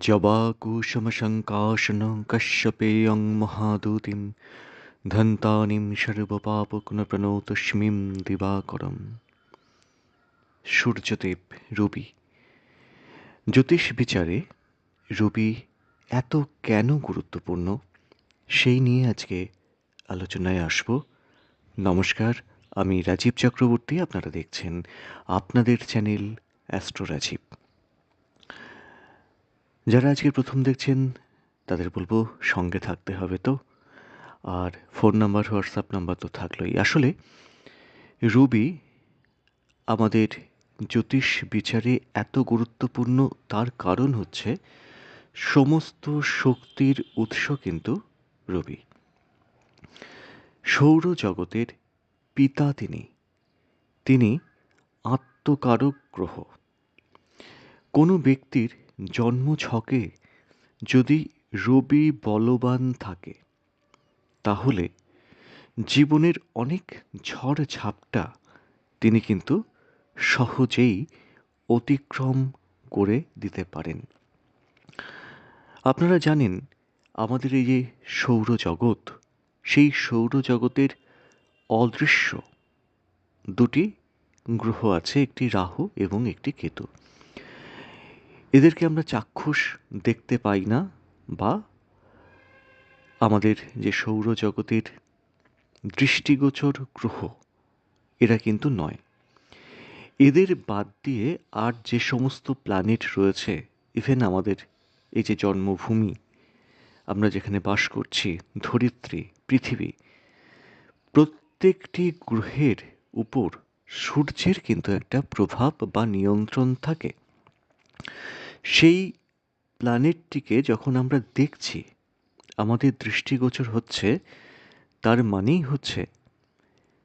जवाकुसुमशङ्काशनं कश्यपेयं महादूतिं धन्तानिं সর্বপাপকুণপ্রণতস্মিং দিবাকরম সূর্যদেব রবি জ্যোতিষ বিচারে রবি এত কেন গুরুত্বপূর্ণ সেই নিয়ে আজকে আলোচনায় আসব নমস্কার আমি রাজীব চক্রবর্তী আপনারা দেখছেন আপনাদের চ্যানেল অ্যাস্ট্রো রাজীব যারা আজকে প্রথম দেখছেন, তাদের বলব সঙ্গে থাকতে হবে তো। আর ফোন নাম্বার, হোয়াটসঅ্যাপ নাম্বার তো থাকলোই। আসলে রুবি আমাদের জ্যোতিষ বিচারে এত গুরুত্বপূর্ণ, তার কারণ হচ্ছে সমস্ত শক্তির উৎস কিন্তু রবি। সৌরজগতের পিতা তিনি। তিনি আত্মকারক গ্রহ কোনো ব্যক্তির জন্ম ছকে যদি রবি বলবান থাকে, তাহলে জীবনের অনেক ঝড় ঝাপটা তিনি কিন্তু সহজেই অতিক্রম করে দিতে পারেন। আপনারা জানেন, আমাদের এই যে সৌরজগৎ, সেই সৌরজগতের অদৃশ্য দুটি গ্রহ আছে, একটি রাহু এবং একটি কেতু। এদেরকে আমরা চাক্ষুষ দেখতে পাই না বা আমাদের যে সৌরজগতের দৃষ্টিগোচর গ্রহ, এরা কিন্তু নয়। এদের বাদ দিয়ে আর যে সমস্ত প্ল্যানেট রয়েছে ইভেন আমাদের এই যে জন্মভূমি, আমরা যেখানে বাস করছি, ধরিত্রী, পৃথিবী, প্রত্যেকটি গ্রহের উপর সূর্যের কিন্তু একটা প্রভাব বা নিয়ন্ত্রণ থাকে। সেই প্ল্যানেটটিকে যখন আমরা দেখছি, আমাদের দৃষ্টিগোচর হচ্ছে, তার মানেই হচ্ছে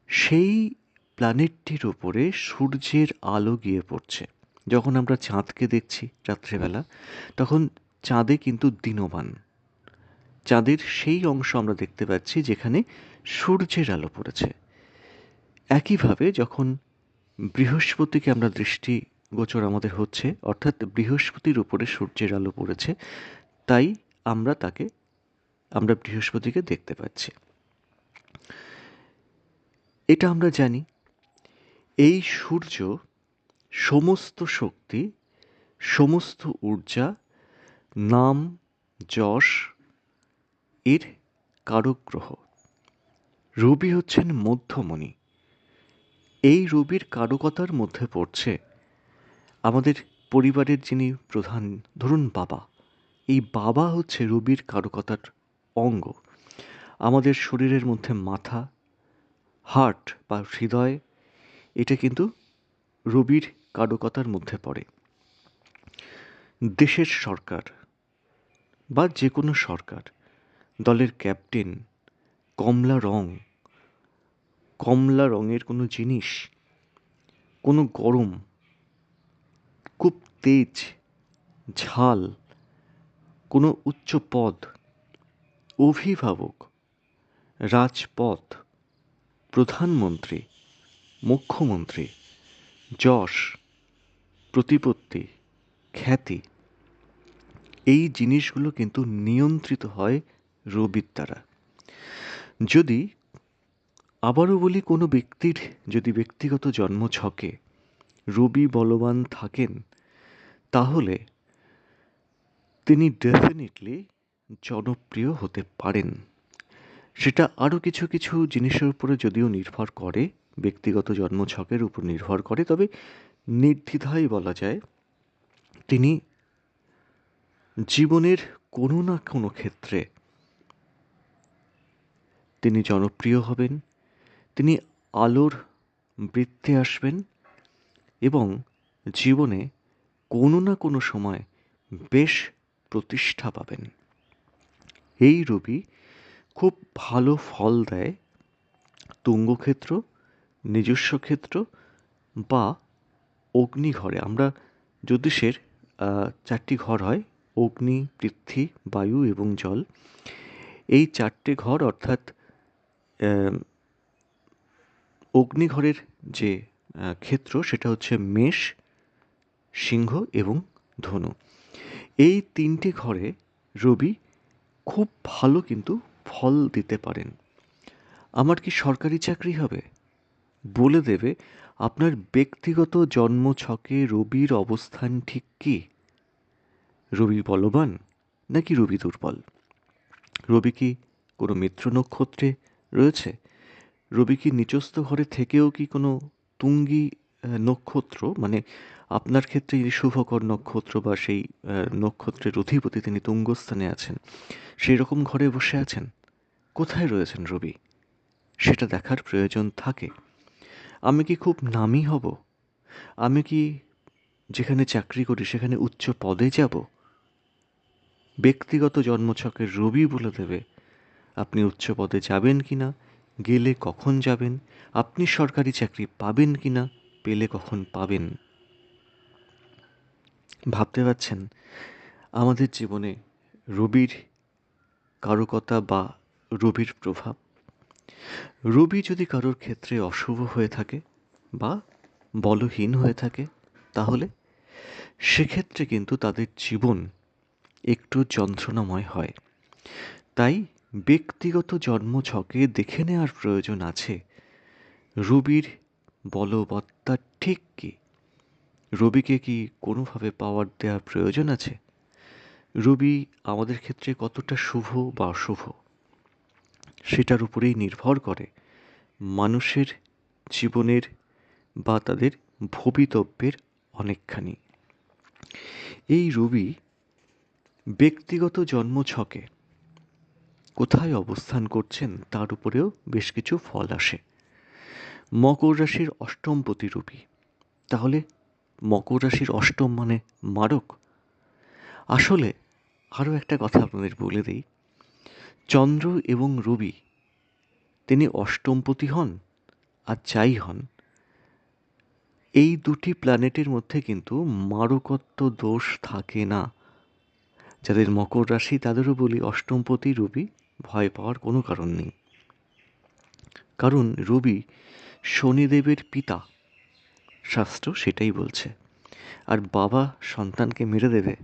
সেই প্ল্যানেটটির ওপরে সূর্যের আলো গিয়ে পড়ছে। যখন আমরা চাঁদকে দেখছি রাত্রেবেলা, তখন চাঁদে কিন্তু দিনবান। চাঁদের সেই অংশ আমরা দেখতে পাচ্ছি যেখানে সূর্যের আলো পড়েছে। একইভাবে যখন বৃহস্পতিকে আমরা দৃষ্টি গোচর আমাদের হচ্ছে, অর্থাৎ বৃহস্পতির উপরে সূর্যের আলো পড়েছে, তাই আমরা তাকে, আমরা বৃহস্পতিকে দেখতে পাচ্ছি। এটা আমরা জানি, এই সূর্য সমস্ত শক্তি, সমস্ত ঊর্জা, নাম, যশ, এর কারক গ্রহ রবি হচ্ছেন মধ্যমণি। এই রবির কারকতার মধ্যে পড়ছে আমাদের পরিবারের যিনি প্রধান, ধরুন বাবা, এই বাবা হচ্ছে রবির কারকতার অঙ্গ। আমাদের শরীরের মধ্যে মাথা, হার্ট বা হৃদয়, এটা কিন্তু রবির কারকতার মধ্যে পড়ে। দেশের সরকার বা যে কোনো সরকার, দলের ক্যাপ্টেন, কমলা রং, কমলা রঙের কোনো জিনিস, কোনো গরম খুব তেজ, ঝাল, কোনো উচ্চ পদ, অভিভাবক, রাজপথ, প্রধানমন্ত্রী, মুখ্যমন্ত্রী, যশ, প্রতিপত্তি, খ্যাতি। এই জিনিসগুলো কিন্তু নিয়ন্ত্রিত হয় রবির দ্বারা। যদি আবারও বলি কোনো ব্যক্তির যদি ব্যক্তিগত জন্ম ছকে রবি বলবান থাকেন, তাহলে তিনি ডেফিনেটলি জনপ্রিয় হতে পারেন। সেটা আরও কিছু কিছু জিনিসের উপরে যদিও নির্ভর করে, ব্যক্তিগত জন্মছকের উপর নির্ভর করে, তবে নির্দ্বিধায় বলা যায় তিনি জীবনের কোনো না কোনো ক্ষেত্রে তিনি জনপ্রিয় হবেন, তিনি আলোর বৃত্তে আসবেন এবং জীবনে কোনো না কোনো সময় বেশ প্রতিষ্ঠা পাবেন। এই রবি খুব ভালো ফল দেয় তুঙ্গক্ষেত্র, নিজস্ব ক্ষেত্র বা অগ্নিঘরে। আমরা জ্যোতিষের চারটি ঘর হয়, অগ্নি, পৃথ্বী, বায়ু এবং জল। এই চারটে ঘর অর্থাৎ অগ্নিঘরের যে ক্ষেত্র সেটা হচ্ছে মেষ, সিংহ এবং ধনু। এই তিনটে ঘরে রবি খুব ভালো কিন্তু ফল দিতে পারেন। আমার কি সরকারি চাকরি হবে? বলে দেবে, আপনার ব্যক্তিগত জন্ম ছকে রবির অবস্থান ঠিক কি? রবি বলবান নাকি রবি দুর্বল? রবি কি কোনো মিত্র নক্ষত্রে রয়েছে? রবি কি নিচস্থ ঘরে থেকেও কি কোনো তুঙ্গি নক্ষত্র মানে আপনার ক্ষেত্রে এই শুভকর নক্ষত্র বা সেই নক্ষত্রের অধিপতি তিনি তুঙ্গস্থানে আছেন সেই রকম ঘরে বসে আছেন? কোথায় রয়েছেন রবি? সেটা দেখার প্রয়োজন থাকে। আমি কি খুব নামি হব? আমি কি যেখানে চাকরি করি সেখানে উচ্চ পদে যাব? ব্যক্তিগত জন্মছকের রবি বলে দেবে, আপনি উচ্চ পদে যাবেন কি না গেলে কখন যাবেন? আপনি সরকারি চাকরি পাবেন কি না পেলে কখন পাবেন? ভাবতে পারছেন? আমাদের জীবনে রবির কারকতা বা রবির প্রভাব? রবি যদি কারোর ক্ষেত্রে অশুভ হয়ে থাকে বা বলহীন হয়ে থাকে, তাহলে সেক্ষেত্রে কিন্তু তাদের জীবন একটু যন্ত্রণাময় হয়। তাই ব্যক্তিগত জন্মছকে দেখে নেওয়ার প্রয়োজন আছে। রবির বলবত্তা ঠিক কি? রবিকে কি কোনোভাবে পাওয়ার দেওয়ার প্রয়োজন আছে? রবি আমাদের ক্ষেত্রে কতটা শুভ বা অশুভ? সেটার উপরেই নির্ভর করে মানুষের জীবনের বা তাদের ভবিতব্যের অনেকখানি। এই রবি ব্যক্তিগত জন্মছকে কোথায় অবস্থান করছেন তার উপরেও বেশ কিছু ফল আসে। মকর রাশির অষ্টমপতি রবি তাহলে মকর রাশির অষ্টম মানে মারক? আসলে আরও একটা কথা আপনাদের বলে দিই। চন্দ্র এবং রবি, তিনি অষ্টমপতি হন আর যাই হন, এই দুটি প্ল্যানেটের মধ্যে কিন্তু মারকত্ব দোষ থাকে না। যাদের মকর রাশি তাদেরও বলি অষ্টমপতি রবি ভয় পাওয়ার কোনো কারণ নেই। কারণ রবি শনিদেবের পিতা। শাস্ত্র সেটাই বলছে। আর বাবা সন্তানকে মেরে দেবে,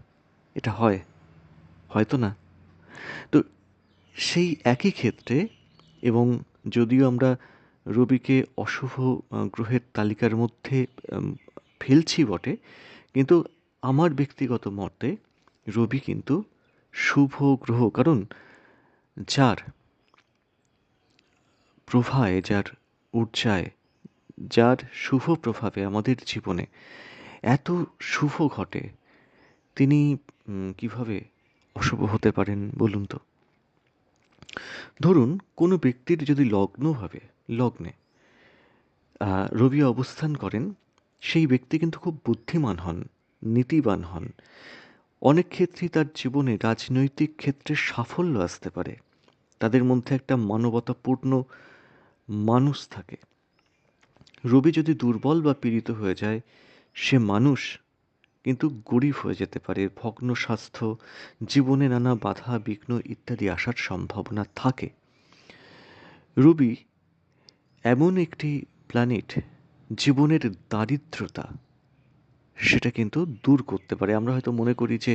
এটা হয়। হয়তো না। তো সেই একই ক্ষেত্রে এবং যদিও আমরা রবিকে অশুভ গ্রহের তালিকার মধ্যে ফেলছি বটে, কিন্তু আমার ব্যক্তিগত মতে রবি কিন্তু শুভ গ্রহ। কারণ যার প্রভায় যার ঊর্জায় যার শুভ প্রভাবে আমাদের জীবনে এত শুভ ঘটে, তিনি কীভাবে অশুভ হতে পারেন বলুন তো? ধরুন, কোনো ব্যক্তির যদি লগ্নভাবে লগ্নে রবি অবস্থান করেন, সেই ব্যক্তি কিন্তু খুব বুদ্ধিমান হন, নীতিবান হন। অনেক ক্ষেত্রেই তার জীবনে রাজনৈতিক ক্ষেত্রে সাফল্য আসতে পারে। তাদের মধ্যে একটা মানবতাপূর্ণ মানুষ থাকে। রবি যদি দুর্বল বা পীড়িত হয়ে যায়, সে মানুষ কিন্তু গরিব হয়ে যেতে পারে। ভগ্ন স্বাস্থ্য, জীবনে নানা বাধা, বিঘ্ন ইত্যাদি আসার সম্ভাবনা থাকে। রবি এমন একটি প্ল্যানেট জীবনের দারিদ্রতা, সেটা কিন্তু দূর করতে পারে। আমরা হয়তো মনে করি যে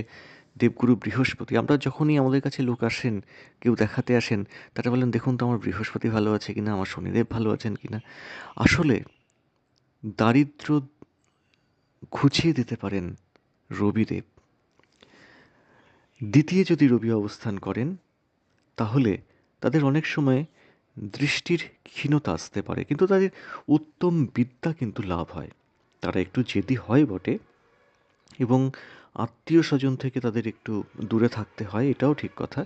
দেবগুরু বৃহস্পতি, আমরা যখনই আমাদের কাছে লোক আসেন, কেউ দেখাতে আসেন, তারা বলেন, দেখুন তো, আমার বৃহস্পতি ভালো আছে কিনা, আমার শনিদেব ভালো আছেন কিনা। আসলে দারিদ্র ঘুচিয়ে দিতে পারেন রবিদেব। দ্বিতীয় যদি রবি অবস্থান করেন, তাহলে তাদের অনেক সময় দৃষ্টির ক্ষীণতা আসতে পারে, কিন্তু তাদের উত্তম বিদ্যা কিন্তু লাভ হয়। তারা একটু জেদি হয় বটে এবং আত্মীয় স্বজন থেকে তাদের একটু দূরে থাকতে হয়, এটাও ঠিক কথা।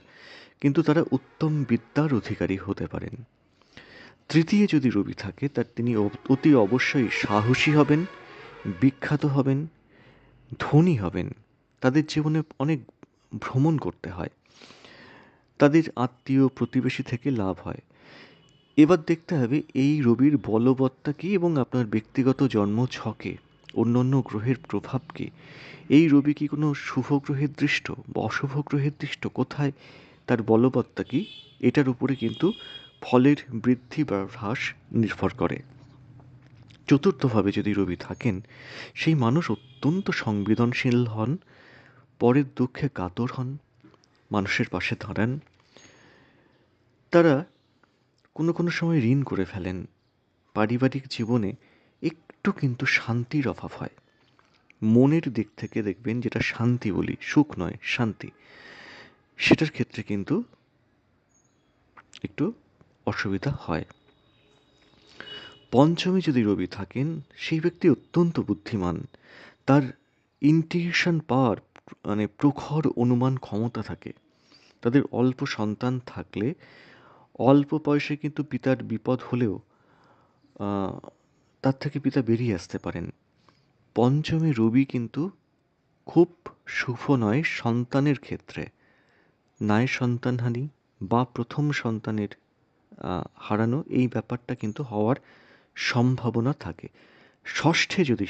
কিন্তু তারা উত্তম বিদ্যার অধিকারী হতে পারেন। তৃতীয় যদি রবি থাকে, তার তিনি অতি অবশ্যই সাহসী হবেন, বিখ্যাত হবেন, ধনী হবেন। তাদের জীবনে অনেক ভ্রমণ করতে হয়। তাদের আত্মীয় প্রতিবেশী থেকে লাভ হয়। এবার দেখতে হবে এই রবির বলবত্তা কী এবং আপনার ব্যক্তিগত জন্ম ছকে। অন্য অন্য গ্রহের প্রভাব কী? এই রবি কি কোনো শুভ গ্রহের দৃষ্ট বা অশুভ গ্রহের দৃষ্ট? কোথায়? তার বলবত্তা কী? এটার উপরে কিন্তু ফলের বৃদ্ধি বা হ্রাস নির্ভর করে। চতুর্থভাবে যদি রবি থাকেন, সেই মানুষ অত্যন্ত সংবেদনশীল হন, পরের দুঃখে কাতর হন, মানুষের পাশে দাঁড়ান। তারা কোনো কোনো সময় ঋণ করে ফেলেন। পারিবারিক জীবনে একটু কিন্তু শান্তির অভাব হয়। মনের দিক থেকে দেখবেন যেটা শান্তি বলি, সুখ নয়, শান্তি। সেটার ক্ষেত্রে কিন্তু একটু অসুবিধা হয়। পঞ্চমে যদি রবি থাকেন, সেই ব্যক্তি অত্যন্ত বুদ্ধিমান। তার ইন্টিউশন পাওয়ার মানে প্রখর অনুমান ক্ষমতা থাকে। তাদের অল্প সন্তান থাকলে অল্প বয়সে কিন্তু পিতার বিপদ হলেও তার থেকে পিতা বেরিয়ে আসতে পারেন। পঞ্চমী রবি কিন্তু খুব শুভ নয় সন্তানের ক্ষেত্রে। নায় সন্তানহানি বা প্রথম সন্তানের হারানো এই ব্যাপারটা কিন্তু হওয়ার সম্ভাবনা থাকে। ষষ্ঠে যদি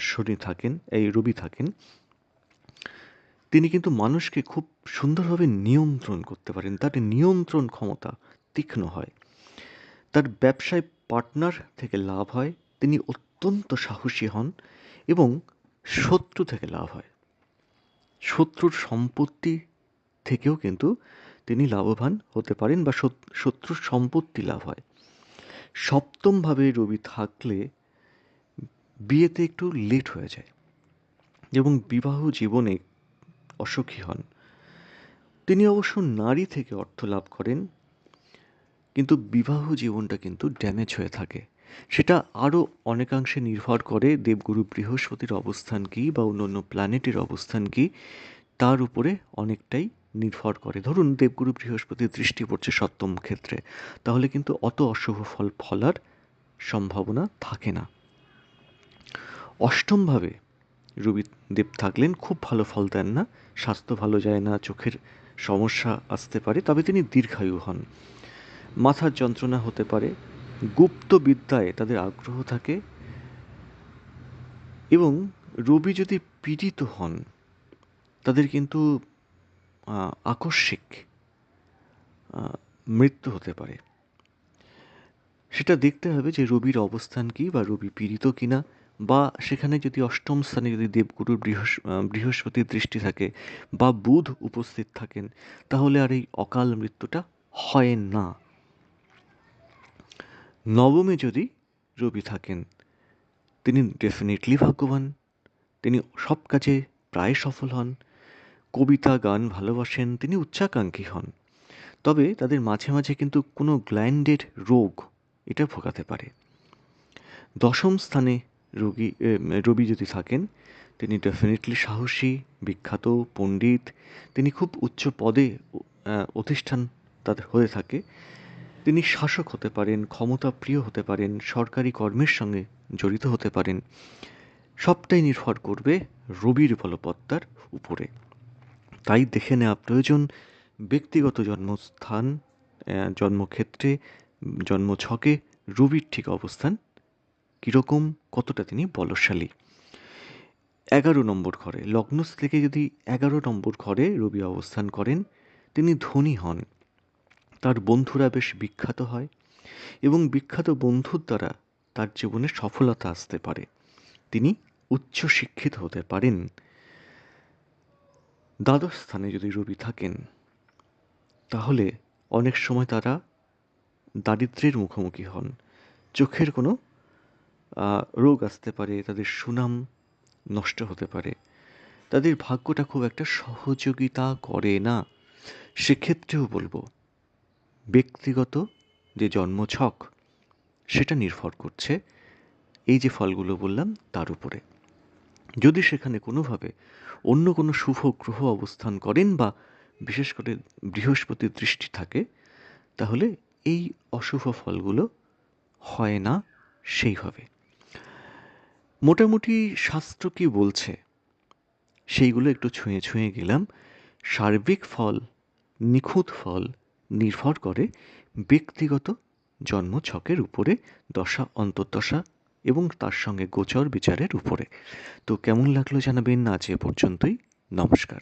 শনি থাকেন, এই রবি থাকেন, তিনি কিন্তু মানুষকে খুব সুন্দরভাবে নিয়ন্ত্রণ করতে পারেন। তার নিয়ন্ত্রণ ক্ষমতা তীক্ষ্ণ হয়। তার ব্যবসায় পার্টনার থেকে লাভ হয়। তিনি অত্যন্ত সাহসী হন এবং শত্রু থেকে লাভ হয়। শত্রুর সম্পত্তি থেকেও কিন্তু তিনি লাভবান হতে পারেন বা শত্রুর সম্পত্তি লাভ হয়। সপ্তমভাবে রবি থাকলে বিয়েতে একটু লেট হয়ে যায় এবং বিবাহ জীবনে অসুখী হন। তিনি অবশ্য নারী থেকে অর্থ লাভ করেন, কিন্তু বিবাহ জীবনটা কিন্তু ড্যামেজ হয়ে থাকে। সেটা আরও অনেকাংশে নির্ভর করে দেবগুরু বৃহস্পতির অবস্থান কী বা অন্য প্ল্যানেটের অবস্থান কী, তার উপরে অনেকটাই নির্ভর করে। ধরুন দেবগুরু বৃহস্পতির দৃষ্টি পড়ছে সপ্তম ক্ষেত্রে, তাহলে কিন্তু অত অশুভ ফল ফলার সম্ভাবনা থাকে না। অষ্টমভাবে রবি দেব থাকলেন, খুব ভালো ফল দেন না, স্বাস্থ্য ভালো যায় না, চোখের সমস্যা আসতে পারে, তবে তিনি দীর্ঘায়ু হন। মাথার যন্ত্রণা হতে পারে গুপ্ত বিদ্যায় তাদের আগ্রহ থাকে এবং রবি যদি পীড়িত হন, তাদের কিন্তু আকস্মিক মৃত্যু হতে পারে। সেটা দেখতে হবে যে রবির অবস্থান কী বা রবি পীড়িত কিনা বা সেখানে যদি অষ্টম স্থানে যদি দেবগুরুর বৃহস্ বৃহস্পতির দৃষ্টি থাকে বা বুধ উপস্থিত থাকেন, তাহলে আর এই অকাল মৃত্যুটা হয় না। নবমে যদি রবি থাকেন, তিনি ডেফিনেটলি ভাগ্যবান। তিনি সব কাজে প্রায় সফল হন। কবিতা, গান ভালোবাসেন, তিনি উচ্চাকাঙ্ক্ষী হন। তবে তাদের মাঝে মাঝে কিন্তু কোনো গ্ল্যান্ডের রোগ এটা ভোগাতে পারে। দশম স্থানে রোগী রবি যদি থাকেন, তিনি ডেফিনেটলি সাহসী, বিখ্যাত, পণ্ডিত। তিনি খুব উচ্চ পদে অধিষ্ঠান তাদের হয়ে থাকে। তিনি শাসক হতে পারেন ক্ষমতা প্রিয় হতে পারেন, সরকারি কর্মের সঙ্গে জড়িত হতে পারেন। সবটাই নির্ভর করবে রবির বলবত্তার উপরে। তাই দেখে নেওয়া প্রয়োজন ব্যক্তিগত জন্মস্থান জন্মক্ষেত্রে, জন্মছকে রবির ঠিক অবস্থান কীরকম, কতটা তিনি বলশালী। এগারো নম্বর ঘরে লগ্ন থেকে যদি এগারো নম্বর ঘরে রবি অবস্থান করেন, তিনি ধনী হন। তার বন্ধুরা বেশ বিখ্যাত হয় এবং বিখ্যাত বন্ধুর দ্বারা তার জীবনে সফলতা আসতে পারে। তিনি উচ্চ শিক্ষিত হতে পারেন। দ্বাদশ স্থানে যদি রবি থাকেন, তাহলে অনেক সময় তারা দারিদ্রের মুখোমুখি হন। চোখের কোনো রোগ আসতে পারে, তাদের সুনাম নষ্ট হতে পারে। তাদের ভাগ্যটা খুব একটা সহযোগিতা করে না। সেক্ষেত্রেও বলব ব্যক্তিগত যে জন্মছক, সেটা নির্ভর করছে এই যে ফলগুলো বললাম তার উপরে। যদি সেখানে কোনোভাবে অন্য কোনো শুভ গ্রহ অবস্থান করেন বা বিশেষ করে বৃহস্পতির দৃষ্টি থাকে, তাহলে এই অশুভ ফলগুলো হয় না সেইভাবে মোটামুটি শাস্ত্র কি বলছে? সেইগুলো একটু ছুঁয়ে ছুঁয়ে গেলাম। সার্বিক ফল, নিখুঁত ফল নির্ভর করে ব্যক্তিগত জন্মছকের উপরে, দশা, অন্তর্দশা এবং তার সঙ্গে গোচর বিচারের উপরে। তো কেমন লাগল জানাবেন আজ এ পর্যন্তই। নমস্কার।